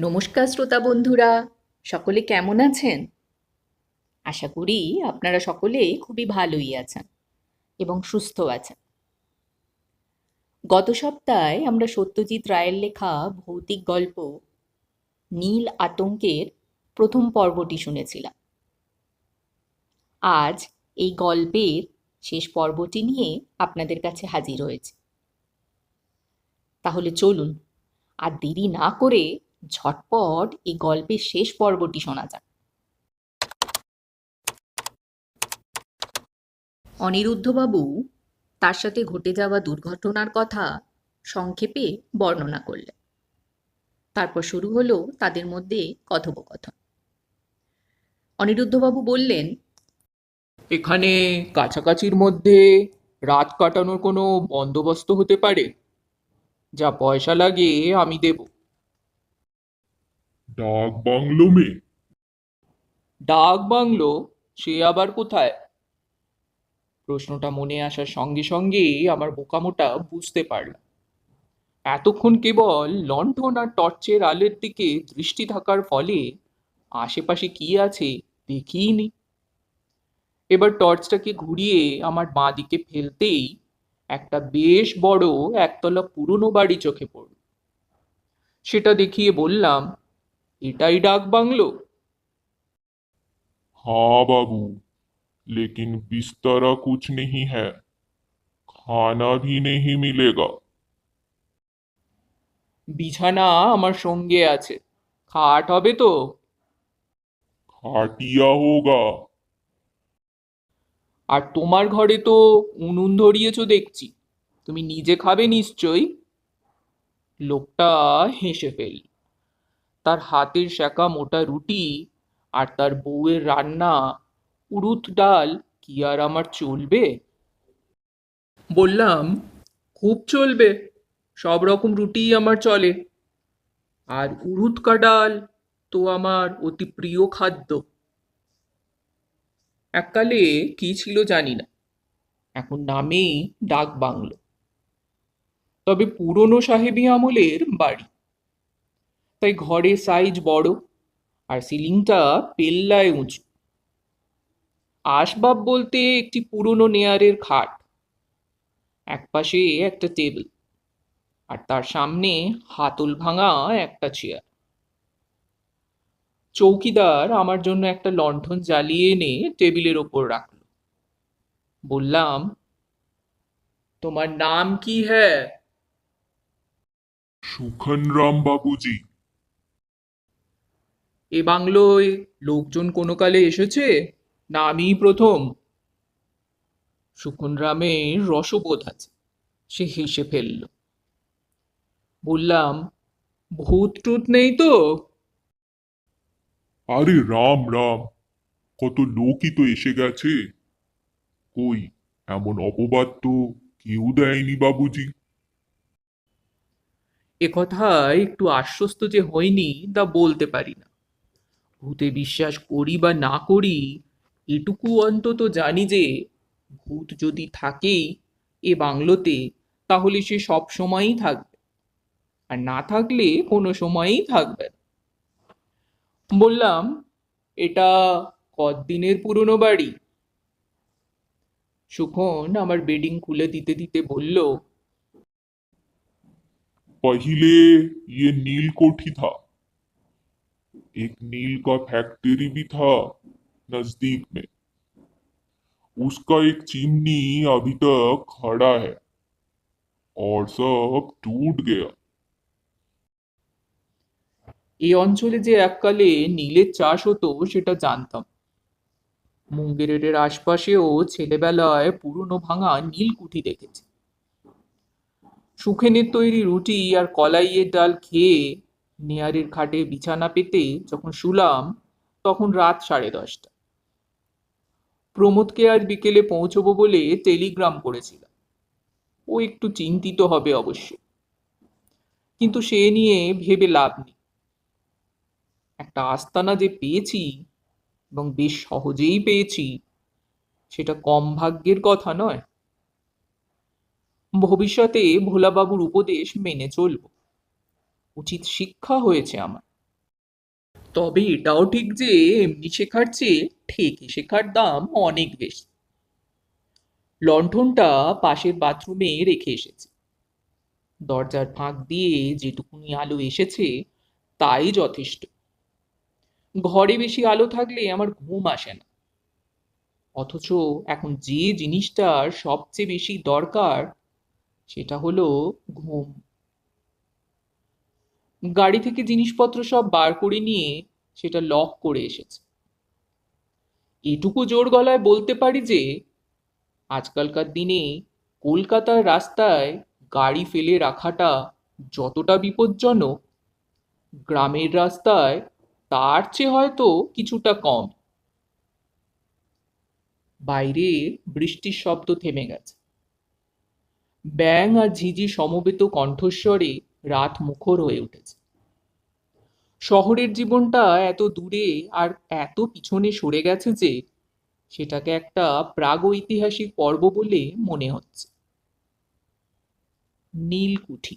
নমস্কার শ্রোতা বন্ধুরা, সকলে কেমন আছেন? আশা করি আপনারা সকলেই খুবই ভালোই আছেন এবং সুস্থ আছেন। গত সপ্তাহে আমরা সত্যজিৎ রায়ের লেখা ভৌতিক গল্প নীল আতঙ্কের প্রথম পর্বটি শুনেছিলাম। আজ এই গল্পের শেষ পর্বটি নিয়ে আপনাদের কাছে হাজির হয়েছে। তাহলে চলুন, আর দেরি না করে ঝটপট এই গল্পের শেষ পর্বটি শোনা যাক। অনিরুদ্ধবাবু তার সাথে ঘটে যাওয়া দুর্ঘটনার কথা সংক্ষেপে বর্ণনা করলেন। তারপর শুরু হলো তাদের মধ্যে কথোপকথন। অনিরুদ্ধবাবু বললেন, এখানে কাছাকাছির মধ্যে রাত কাটানোর কোনো বন্দোবস্ত হতে পারে? যা পয়সা লাগে আমি দেব। ডাক বাংলো মে। ডাক বাংলো সে আবার কোথায়? প্রশ্নটা মনে আসার সঙ্গে সঙ্গে আমার বোকামোটা বুঝতে পারলাম। এতক্ষণ কেবল লণ্ঠন আর টর্চের আলোর দিকে দৃষ্টি থাকার ফলে আশেপাশে কি আছে দেখিনি। এবার টর্চটাকে ঘুরিয়ে আমার বাঁ দিকে ফেলতেই একটা বেশ বড় একতলা পুরনো বাড়ি চোখে পড়ল। সেটা দেখিয়ে বললাম এটাই ডাক বাংলো हाँ बाबू लेकिन बिस्तरा कुछ नहीं है खाना भी नहीं मिलेगा বিছানা আমার সঙ্গে আছে খাট হবে তো खाटिया होगा আর তোমার ঘরে তো উনুন ধরিয়েছো দেখছি তুমি নিজে খাবে নিশ্চয়ই লোকটা হেসে ফেল তার হাতের শাঁকা মোটা রুটি আর তার বউয়ের রান্না উড়ুত ডাল কি আর আমার চলবে? বললাম, খুব চলবে, সব রকম রুটিই আমার চলে। আর উড়ুৎকা ডাল তো আমার অতি প্রিয় খাদ্য। এককালে কি ছিল জানি না, এখন নামেই ডাক বাংলো তবে পুরনো সাহেবী আমলের বাড়ি। তাই ঘরের সাইজ বড় আর সিলিংটা পেল্লায় উঁচু। আসবাব বলতে একটি পুরনো নেয়ারের খাট। একপাশে একটা টেবিল আর তার সামনে হাতল ভাঙা একটা চেয়ার চৌকিদার আমার জন্য একটা লণ্ঠন জ্বালিয়ে এনে টেবিলের ওপর রাখল। বললাম, তোমার নাম কি হ্যাঁ? সুখন রাম বাবুজি। এ বাংলোয় লোকজন কোনো কালে এসেছে? না আমিই প্রথম। সুখনরামের রসবোধ আছে সে হেসে ফেলল। বললাম ভূত টুত নেই তো? আরে রাম রাম কত লোকই তো এসে গেছে। কই এমন অপবাদ তো কেউ দেয়নি বাবুজি। একথায় একটু আশ্বস্ত যে হয়নি তা বলতে পারি না। ভূতে বিশ্বাস করি বা না করি এটুকু অন্তত জানি যে ভূত যদি থাকেই এ বাংলোতে তাহলে সে সব সময়ই থাকবে আর না থাকলে কোনো সময়ই থাকবে না বললাম এটা কতদিনের পুরনো বাড়ি সুখন আমার বেডিং খুলে দিতে দিতে বলল पहले ये नील कोठी था एक नील का फैक्ट्री भी था नजदीक में उसका एक चिमनी अभी तक खड़ा है और सब टूट गया এই অঞ্চলে যে এককালে নীলের চাষ হতো সেটা জানতাম মুঙ্গেরের আশপাশেও ছেলেবেলায় পুরনো ভাঙা নীলকুঠি দেখেছি সুখেনের তৈরি রুটি আর কলাইয়ের ডাল খেয়ে নেয়ারের খাটে বিছানা পেতে যখন শুলাম, তখন রাত সাড়ে দশটা। প্রমোদকে আজ বিকেলে পৌঁছবো বলে টেলিগ্রাম করেছিলাম। ও একটু চিন্তিত হবে অবশ্য। কিন্তু সে নিয়ে ভেবে লাভ নেই। একটা আস্তানা যে পেয়েছি এবং বেশ সহজেই পেয়েছি, সেটা কম ভাগ্যের কথা নয়। ভবিষ্যতে ভোলাবাবুর উপদেশ মেনে চলব। উচিত শিক্ষা হয়েছে আমার। তবে এটাও ঠিক যে এমনি শেখার চেয়ে ঠেকে শেখার দাম অনেক বেশি। লণ্ঠনটা পাশের বাথরুমে রেখে এসেছি। দরজার ফাঁক দিয়ে যেটুকুনি আলো এসেছে, তাই যথেষ্ট। ঘরে বেশি আলো থাকলে আমার ঘুম আসে না। অথচ এখন যে জিনিসটার সবচেয়ে বেশি দরকার, সেটা হলো ঘুম। গাড়ি থেকে জিনিসপত্র সব বার করে নিয়ে সেটা লক করে এসেছে। এটুকু জোর গলায় বলতে পারি যে, আজকালকার দিনে কলকাতার রাস্তায় গাড়ি ফেলে রাখাটা যতটা বিপজ্জনক, গ্রামের রাস্তায় তার চেয়ে হয়তো কিছুটা কম। বাইরে বৃষ্টির শব্দ থেমে গেছে। ব্যাং আর ঝিঝি সমবেত কণ্ঠস্বরে রাত মুখর হয়ে উঠেছে। শহরের জীবনটা এত দূরে আর এত পিছনে সরে গেছে যে সেটাকে একটা প্রাগৈতিহাসিক পর্ব বলে মনে হচ্ছে। নীলকুঠি।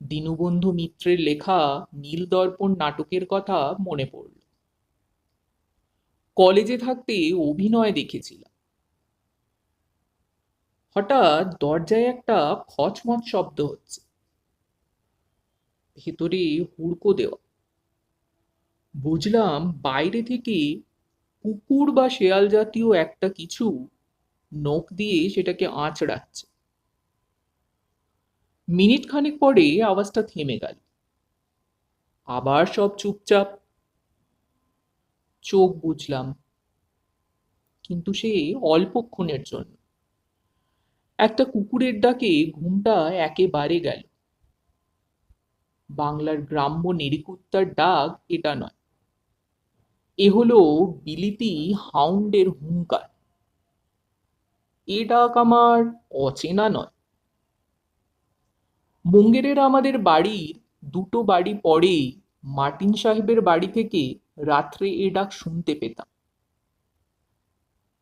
দীনবন্ধু মিত্রের লেখা নীল দর্পণ নাটকের কথা মনে পড়ল। কলেজে থাকতে অভিনয় দেখেছিলাম। হঠাৎ দরজায় একটা খচমচ শব্দ হচ্ছে। ভেতরে হুড়কো দেওয়া। বুঝলাম বাইরে থেকে কুকুর বা শেয়াল জাতীয় একটা কিছু নখ দিয়ে সেটাকে আঁচড়াচ্ছে। মিনিট খানেক পরে আওয়াজটা থেমে গেল। আবার সব চুপচাপ। চোখ বুঝলাম। কিন্তু সে অল্পক্ষণের জন্য। একটা কুকুরের ডাকে ঘুমটা একেবারে গেল। বাংলার গ্রাম্য নেড়িকুত্তার ডাক এটা নয়। এ হলো বিলিতি হাউন্ডের হুঙ্কার। এ ডাক আমার অচেনা নয়। মুঙ্গেরের আমাদের বাড়ির দুটো বাড়ি পরেই মার্টিন সাহেবের বাড়ি থেকে রাত্রে এ ডাক শুনতে পেতাম।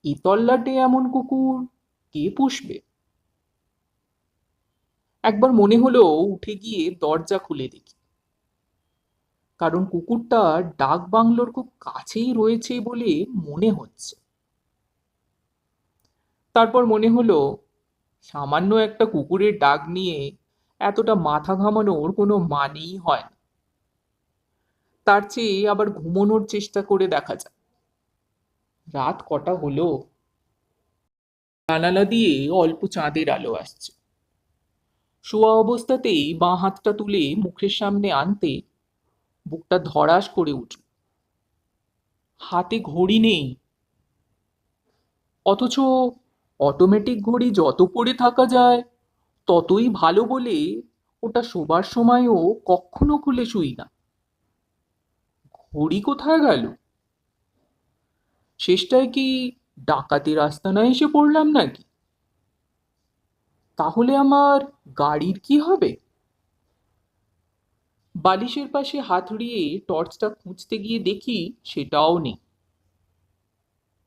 এ তল্লাটে এমন কুকুর কে পুষবে? একবার মনে হলো উঠে গিয়ে দরজা খুলে দেখি। কারণ কুকুরটা ডাক বাংলোর খুব কাছেই রয়েছে বলে মনে হচ্ছে। তারপর মনে হলো, সামান্য একটা কুকুরের ডাক নিয়ে এতটা মাথা ঘামানোর কোনো মানেই হয় না। তার চেয়ে আবার ঘুমানোর চেষ্টা করে দেখা যাক। রাত কটা হলো? জানালা দিয়ে অল্প চাঁদের আলো আসছে। শোয়া অবস্থাতেই বাঁ হাতটা তুলে মুখের সামনে আনতে বুকটা ধড়াস করে উঠল। হাতে ঘড়ি নেই। অথচ অটোমেটিক ঘড়ি যত পরে থাকা যায়, ততই ভালো বলে ওটা শোবার সময়ও কখনো খুলে শুই না। ঘড়ি কোথায় গেল? শেষটায় কি ডাকাতি রাস্তানায় এসে পড়লাম নাকি? তাহলে আমার গাড়ির কি হবে? বালিশের পাশে হাত উড়িয়ে টর্চটা খুঁজতে গিয়ে দেখি সেটাও নেই।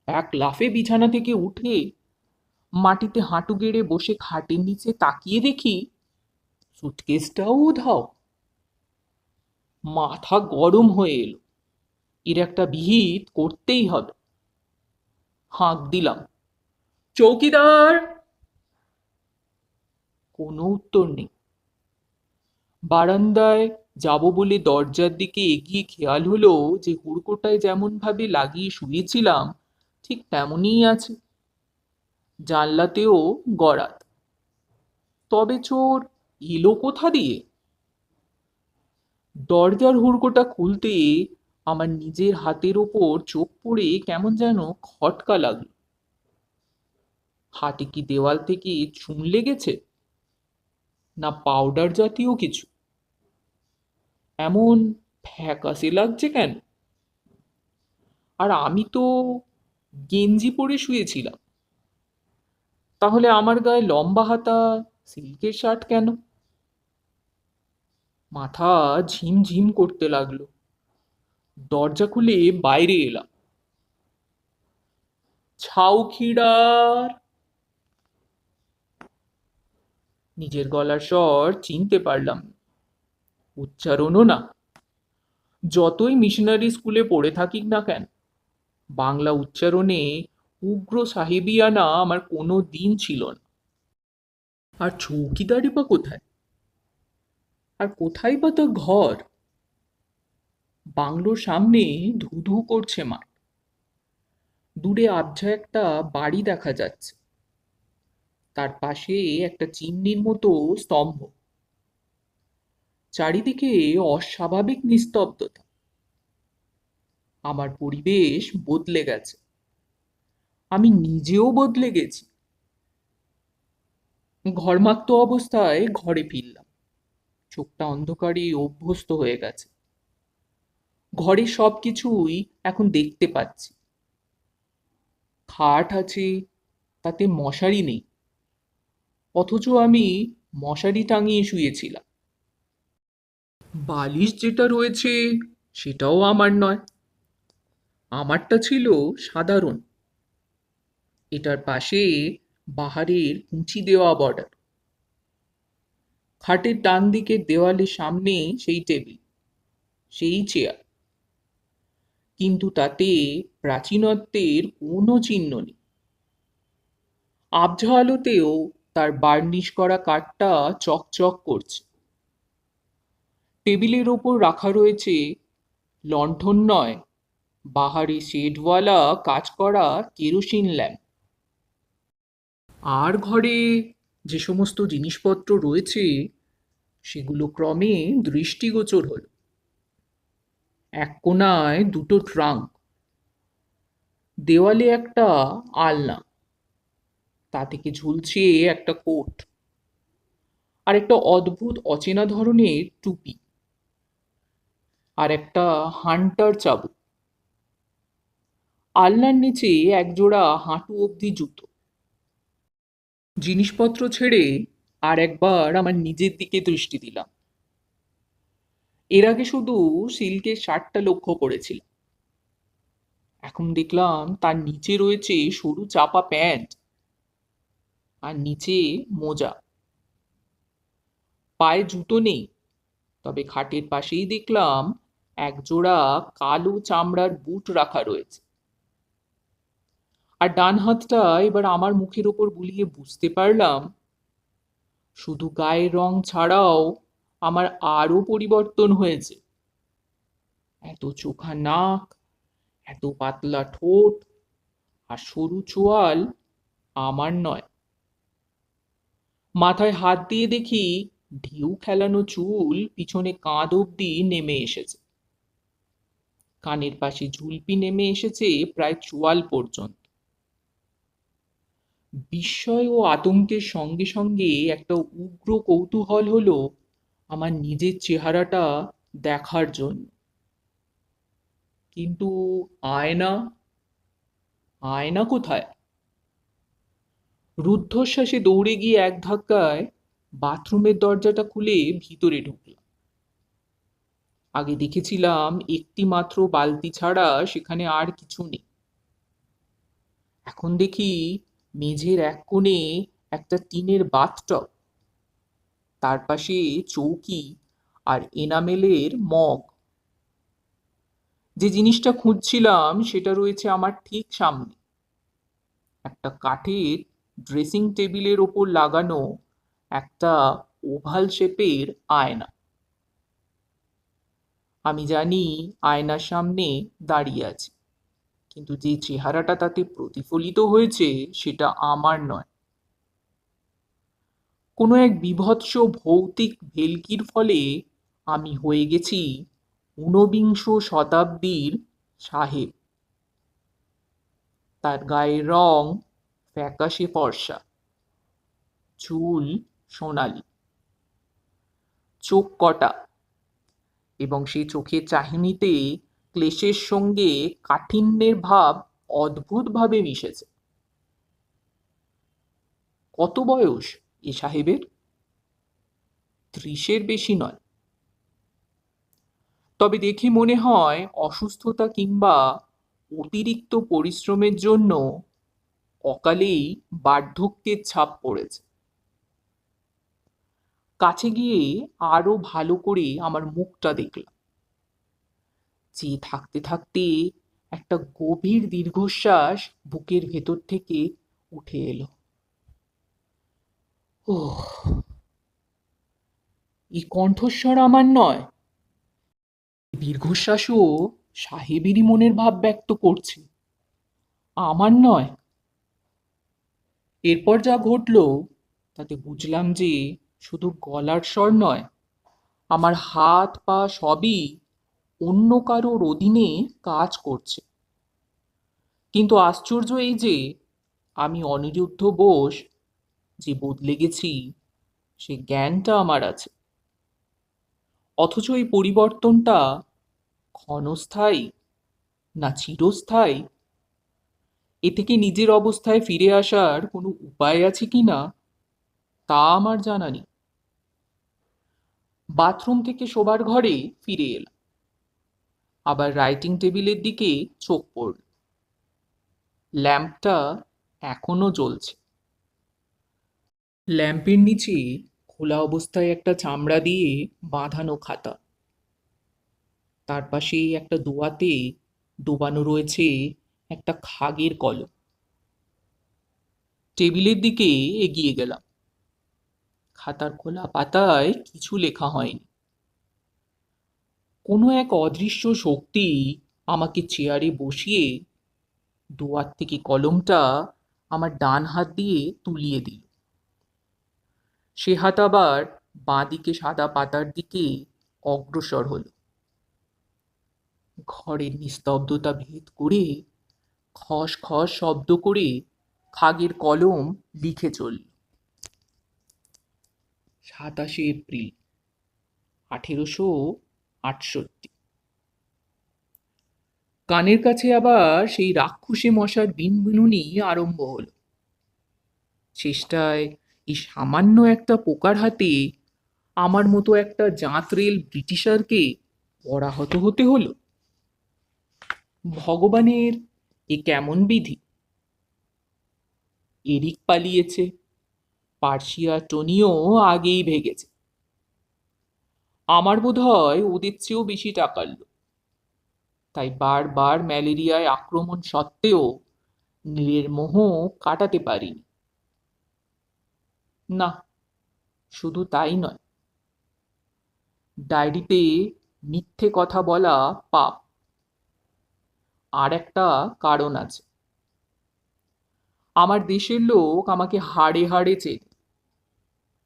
এক লাফে বিছানা থেকে উঠে মাটিতে হাঁটু গেড়ে বসে খাটের নিচে তাকিয়ে দেখি সুটকেসটাও উধাও। মাথা গরম হয়ে এলো। এর একটা বিহিত করতেই হবে। হাঁক দিলাম, চৌকিদার! কোনো উত্তর নেই। বারান্দায় যাব বলে দরজার দিকে এগিয়ে খেয়াল হলো যে হুড়কোটায় যেমন ভাবে লাগিয়ে শুয়েছিলাম, ঠিক তেমনই আছে। জানলাতেও গড়াত তবে চোর এলো কোথা দিয়ে? দরজার হুড়কোটা খুলতে আমার নিজের হাতের ওপর চোখ পড়ে কেমন যেন খটকা লাগল। হাতে কি দেওয়াল থেকে চুন লেগেছে? না পাউডার জাতীয় কিছু? এমন ফ্যাকাসে লাগছে কেন? আর আমি তো গেঞ্জি পরে শুয়েছিলাম। তাহলে আমার গায়ে লম্বা হাতা, সিল্কের শার্ট কেন? মাথা ঝিমঝিম করতে লাগল। দরজা খুলে বাইরে এলাম। ছাউখিড়ার নিজের গলার স্বর চিনতে পারলাম। উচ্চারণও না। যতই মিশনারি স্কুলে পড়ে থাকিক না কেন, বাংলা উচ্চারণে উগ্র সাহেবিয়ানা আমার কোনো দিন ছিল না। আর চৌকিদারি বা কোথায়? আর কোথায় বা তার ঘর? বাংলোর সামনে ধুধু করছে মাঠ। দূরে আবঝা একটা বাড়ি দেখা যাচ্ছে। তার পাশে একটা চিমনির মতো স্তম্ভ। চারিদিকে অস্বাভাবিক নিস্তব্ধতা। আমার পরিবেশ বদলে গেছে। আমি নিজেও বদলে গেছি। ঘরমাক্ত অবস্থায় ঘরে ফিরলাম। চোখটা অন্ধকারে অভ্যস্ত হয়ে গেছে। ঘরে সব কিছুই এখন দেখতে পাচ্ছি। খাট আছে, তাতে মশারি নেই। অথচ আমি মশারি টাঙিয়ে শুয়েছিলাম। বালিশ যেটা রয়েছে সেটাও আমার নয়। আমারটা ছিল সাধারণ। এটার পাশে বাহারের কুঁচি দেওয়া বর্ডার খাটের ডান দিকের দেওয়ালের সামনে সেই টেবিল সেই চেয়ার কিন্তু তাতে প্রাচীনত্বের কোনো চিহ্ন নেই। আবঝা আলোতেও তার বার্নিশ করা কাঠটা চকচক করছে। টেবিলের ওপর রাখা রয়েছে লণ্ঠন নয়, বাহারি শেডওয়ালা কাজ করা কেরোসিন ল্যাম্প। আর ঘরে যে সমস্ত জিনিসপত্র রয়েছে, সেগুলো ক্রমে দৃষ্টিগোচর হল। এক কোণায় দুটো ট্রাঙ্ক, দেওয়ালে একটা আলনা তা থেকে ঝুলছে একটা কোট? আর একটা অদ্ভুত অচেনা ধরনের টুপি। আর একটা হান্টার চাবুক। আলনার নিচে একজোড়া হাঁটু অবধি জুতো। জিনিসপত্র ছেড়ে আর একবার আমার নিজের দিকে দৃষ্টি দিলাম। এর আগে শুধু সিল্কের শার্টটা লক্ষ্য করেছিলাম। এখন দেখলাম তার নিচে রয়েছে সরু চাপা প্যান্ট। আর নিচে মোজা। পায়ে জুতো নেই। তবে খাটের পাশেই দেখলাম একজোড়া কালো চামড়ার বুট রাখা রয়েছে। আর ডান হাতটা এবার আমার মুখের ওপর বুলিয়ে বুঝতে পারলাম, শুধু গায়ের রং ছাড়াও আমার আরও পরিবর্তন হয়েছে। এত চোখা নাক, এত পাতলা ঠোঁট আর সরু চোয়াল আমার নয়। মাথায় হাত দিয়ে দেখি ঢেউ খেলানো চুল পিছনে কাঁধ অব্দি নেমে এসেছে। কানের পাশে ঝুলপি নেমে এসেছে প্রায় চোয়াল পর্যন্ত। বিস্ময় ও আতঙ্কের সঙ্গে সঙ্গে একটা উগ্র কৌতূহল হলো আমার নিজের চেহারাটা দেখার জন্য। কিন্তু আয়না আয়না কোথায়? রুদ্ধশ্বাসে দৌড়ে গিয়ে এক ধাক্কায় বাথরুমের দরজাটা খুলে ভিতরে ঢুকলাম। আগে দেখেছিলাম একটি মাত্র বালতি ছাড়া সেখানে আর কিছু নেই। এখন দেখি মেঝের এক কোণে একটা টিনের বাথটব, তার পাশে চৌকি আর এনামেলের মগ। যে জিনিসটা খুঁজছিলাম সেটা রয়েছে আমার ঠিক সামনে। একটা কাঠের ড্রেসিং টেবিলের ওপর লাগানো একটা ওভাল শেপের আয়না। আমি জানি আয়নার সামনে দাঁড়িয়ে আছি, কিন্তু যে চেহারাটা তাতে প্রতিফলিত হয়েছে সেটা আমার নয়। কোনো এক বিভৎস ভৌতিক ভেলকির ফলে আমি হয়ে গেছি ঊনবিংশ শতাব্দীর সাহেব। তার গায়ের রং ফ্যাকাশে ফর্সা। চুল সোনালি। চোখ কটা। এবং সেই চোখের চাহিনিতে ক্লেশের সঙ্গে কাঠিন্যের ভাব অদ্ভুতভাবে মিশেছে। কত বয়স এ সাহেবের? ত্রিশের বেশি নয়। তবে দেখে মনে হয় অসুস্থতা কিংবা অতিরিক্ত পরিশ্রমের জন্য অকালেই বার্ধক্যের ছাপ পড়েছে। কাছে গিয়ে আরও ভালো করে আমার মুখটা দেখলাম। যে থাকতে থাকতে একটা গভীর দীর্ঘশ্বাস বুকের ভেতর থেকে উঠে এলো। ওহ, এই কণ্ঠস্বর আমার নয়। দীর্ঘশ্বাসও সাহেবেরই মনের ভাব ব্যক্ত করছে। আমার নয়। এরপর যা ঘটলো, তাতে বুঝলাম যে শুধু গলার স্বর নয়, আমার হাত পা সবই অন্য কারোর অধীনে কাজ করছে। কিন্তু আশ্চর্য এই যে, আমি অনিরুদ্ধ বোস, যে বদলে গেছি, সে জ্ঞানটা আমার আছে। অথচ এই পরিবর্তনটা ক্ষণস্থায়ী না চিরস্থায়ী এ থেকে নিজের অবস্থায় ফিরে আসার কোনো উপায় আছে কি না, তা আমার জানা নেই। বাথরুম থেকে শোবার ঘরে ফিরে এলাম। আবার রাইটিং টেবিলের দিকে চোখ পড়ল। ল্যাম্পটা এখনও জ্বলছে। ল্যাম্পের নিচে খোলা অবস্থায় একটা চামড়া দিয়ে বাঁধানো খাতা। তার পাশে একটা দোয়াতে ডোবানো রয়েছে একটা খাগের কলম। টেবিলের দিকে এগিয়ে গেলাম। খাতার খোলা পাতায় কিছু লেখা হয়নি। কোনো এক অদৃশ্য শক্তি আমাকে চেয়ারে বসিয়ে দোয়ার থেকে কলমটা আমার ডান হাত দিয়ে তুলিয়ে দিল। সে হাত আবার বাঁ দিকে সাদা পাতার দিকে অগ্রসর হলো। ঘরের নিস্তব্ধতা ভেদ করে খস খস শব্দ করে খাগের কলম লিখে চলল। সাতাশে এপ্রিল, আঠেরোশো আটষট্টি। কানের কাছে আবার সেই রাক্ষসী মশার বিনবিনুনি আরম্ভ হল। চেষ্টায় এই সামান্য একটা পোকার হাতে আমার মতো একটা জাঁতরেল ব্রিটিশারকে পরাহত হতে হলো। ভগবানের এ কেমন বিধি? এরিক পালিয়েছে, পার্সিয়া টনিও আগেই ভেগেছে। আমার বোধ হয় ওদের চেয়েও বেশি টাকার তাই বারবার ম্যালেরিয়ায় আক্রমণ সত্ত্বেও নীলের মোহ কাটাতে পারিনি। না, শুধু তাই নয়। ডায়েরিতে মিথ্যে কথা বলা পাপ। আর একটা কারণ আছে। আমার দেশের লোক আমাকে হাড়ে হাড়ে চেনে।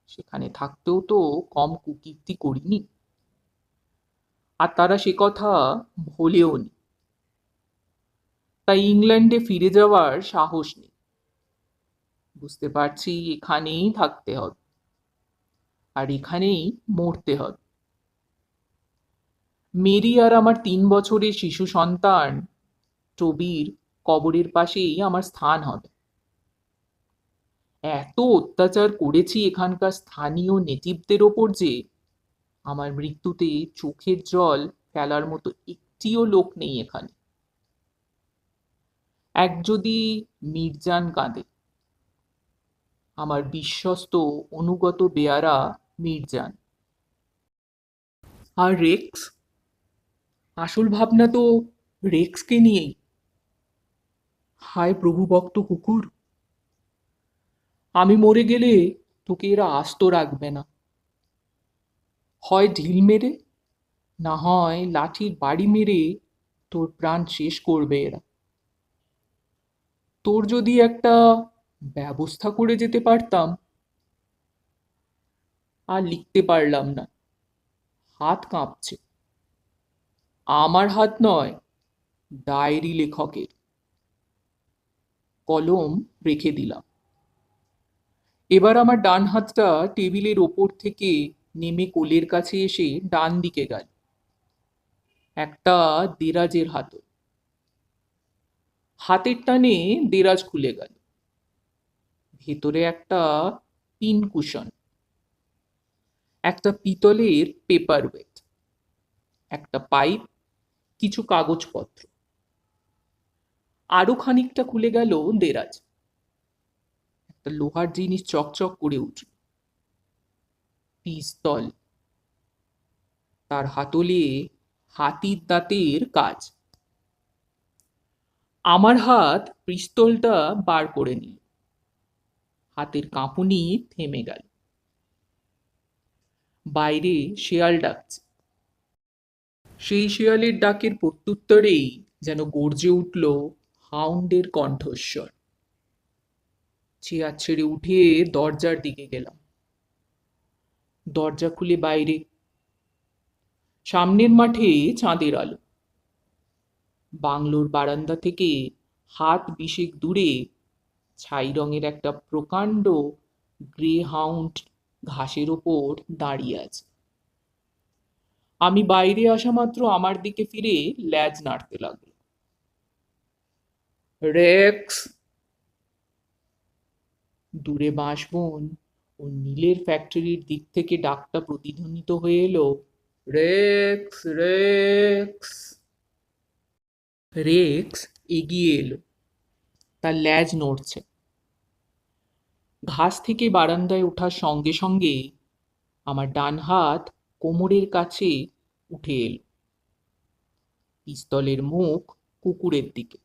সেখানে থাকতেও তো কম কুকীর্তি করিনি। আর তারা সে কথা ভোলেও নি। তাই ইংল্যান্ডে ফিরে যাওয়ার সাহস নেই। বুঝতে পারছি এখানেই থাকতে হবে। আর এখানেই মরতে হবে। মেরি আর আমার তিন বছরের শিশু সন্তান টবির কবরের পাশেই আমার স্থান হবে। এত অত্যাচার করেছি এখানকার স্থানীয় নেটিভদের ওপর যে, আমার মৃত্যুতে চোখের জল ফেলার মতো একটিও লোক নেই এখানে। এক যদি মির্জান কাঁদে, আমার বিশ্বস্ত অনুগত বেয়ারা মির্জান। আর রেক্স? আসল ভাবনা তো রেক্সকে নিয়েই। হায় প্রভু ভক্ত কুকুর। আমি মরে গেলে তোকে এরা আস্ত রাখবে না। হয় ঢিল মেরে, না হয় লাঠির বাড়ি মেরে তোর প্রাণ শেষ করবে এরা। তোর যদি একটা ব্যবস্থা করে যেতে পারতাম, আর লিখতে পারলাম না। হাত কাঁপছে। আমার হাত নয়, ডায়েরি লেখকের। কলম রেখে দিলাম। এবার আমার ডান হাতটা টেবিলের ওপর থেকে নেমে কোলের কাছে এসে ডান দিকে গেল। একটা দেরাজের হাতল। হাতের টানে দেরাজ খুলে গেল। ভেতরে একটা পিন কুশন একটা পিতলের পেপার ওয়েট একটা পাইপ কিছু কাগজপত্র। আরও খানিকটা খুলে গেল দেরাজ। একটা লোহার জিনিস চকচক করে উঠল। পিস্তল। তার হাতলে হাতির দাঁতের কাজ। আমার হাত পিস্তলটা বার করে নিল। হাতের কাঁপুনি থেমে গেল। বাইরে শেয়াল ডাকছে। সেই শেয়ালের ডাকের প্রত্যুত্তরেই যেন গর্জে উঠল হাউন্ডের কণ্ঠস্বর। চেয়ার ছেড়ে উঠে দরজার দিকে গেলাম। দরজা খুলে বাইরে। সামনের মাঠে চাঁদের আলো। বাংলোর বারান্দা থেকে হাত বিশেক দূরে ছাই রঙের একটা প্রকাণ্ড গ্রে হাউন্ড ঘাসের ওপর দাঁড়িয়ে আছে। আমি বাইরে আসা মাত্র আমার দিকে ফিরে ল্যাজ নাড়তে লাগল। রেক্স দূরে বাঁশবন ও নীলের ফ্যাক্টরির দিক থেকে ডাকটা প্রতিধ্বনিত হয়ে এলো। রেক্স রেক্স রেক্স এগিয়ে এলো। তার ল্যাজ নড়ছে। ঘাস থেকে বারান্দায় ওঠার সঙ্গে সঙ্গে আমার ডান হাত কোমরের কাছে উঠে এলো। পিস্তলের মুখ কুকুরের দিকে।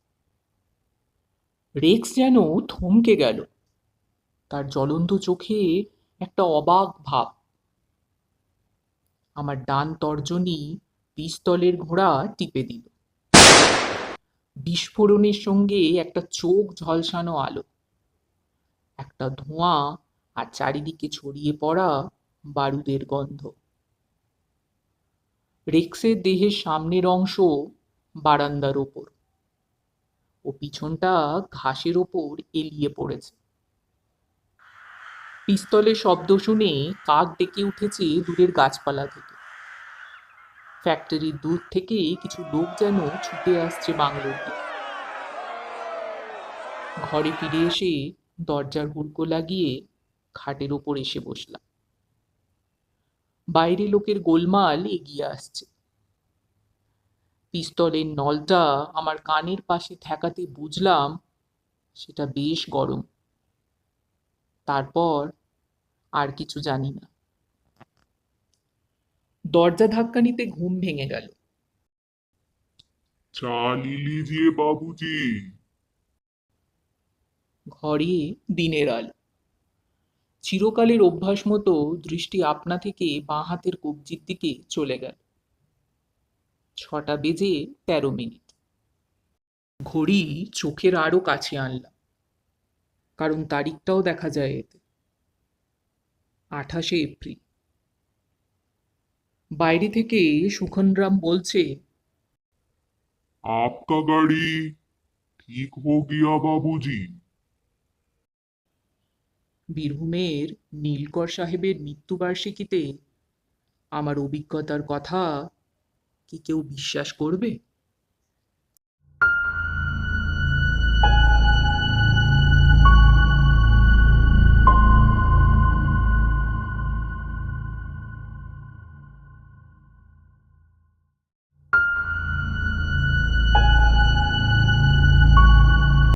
রেক্স যেন থমকে গেল। তার জ্বলন্ত চোখে একটা অবাক ভাব। আমার ডান তর্জনী পিস্তলের ঘোড়া টিপে দিল। বিস্ফোরণের সঙ্গে একটা চোখ ঝলসানো আলো। একটা ধোঁয়া আর চারিদিকে ছড়িয়ে পড়া বারুদের গন্ধ। রেক্সের দেহের সামনের অংশ বারান্দার ওপর। ও পিছনটা ঘাসের ওপর এলিয়ে পড়েছে। পিস্তলের শব্দ শুনে কাক ডেকে উঠেছে দূরের গাছপালা থেকে। ফ্যাক্টরির দূর থেকে কিছু লোক যেন ছুটে আসছে বাংলোর দিকে। ঘরে ফিরে এসে দরজার হুড়কো লাগিয়ে খাটের ওপর এসে বসলাম। বাইরে লোকের গোলমাল এগিয়ে আসছে। পিস্তলের নলটা আমার কানের পাশে ঠেকাতে বুঝলাম সেটা বেশ গরম। তারপর আর কিছু জানি না। দরজা ধাক্কানিতে ঘুম ভেঙে গেল। বাবুজি। ঘরে দিনের আলো। চিরকালের অভ্যাস মতো দৃষ্টি আপনা থেকে বাঁ হাতের কবজির দিকে চলে গেল। ছটা বেজে তেরো মিনিট ঘড়ি চোখের আরো কাছে আনলাম কারণ তারিখটাও দেখা যায় এতে আঠাশে এপ্রিল বাইরে থেকে সুখনরাম বলছে आपका गाड़ी ठीक हो गया बाबूजी বীরভূমের নীলকর সাহেবের মৃত্যুবার্ষিকীতে আমার অভিজ্ঞতার কথা কি কেউ বিশ্বাস করবে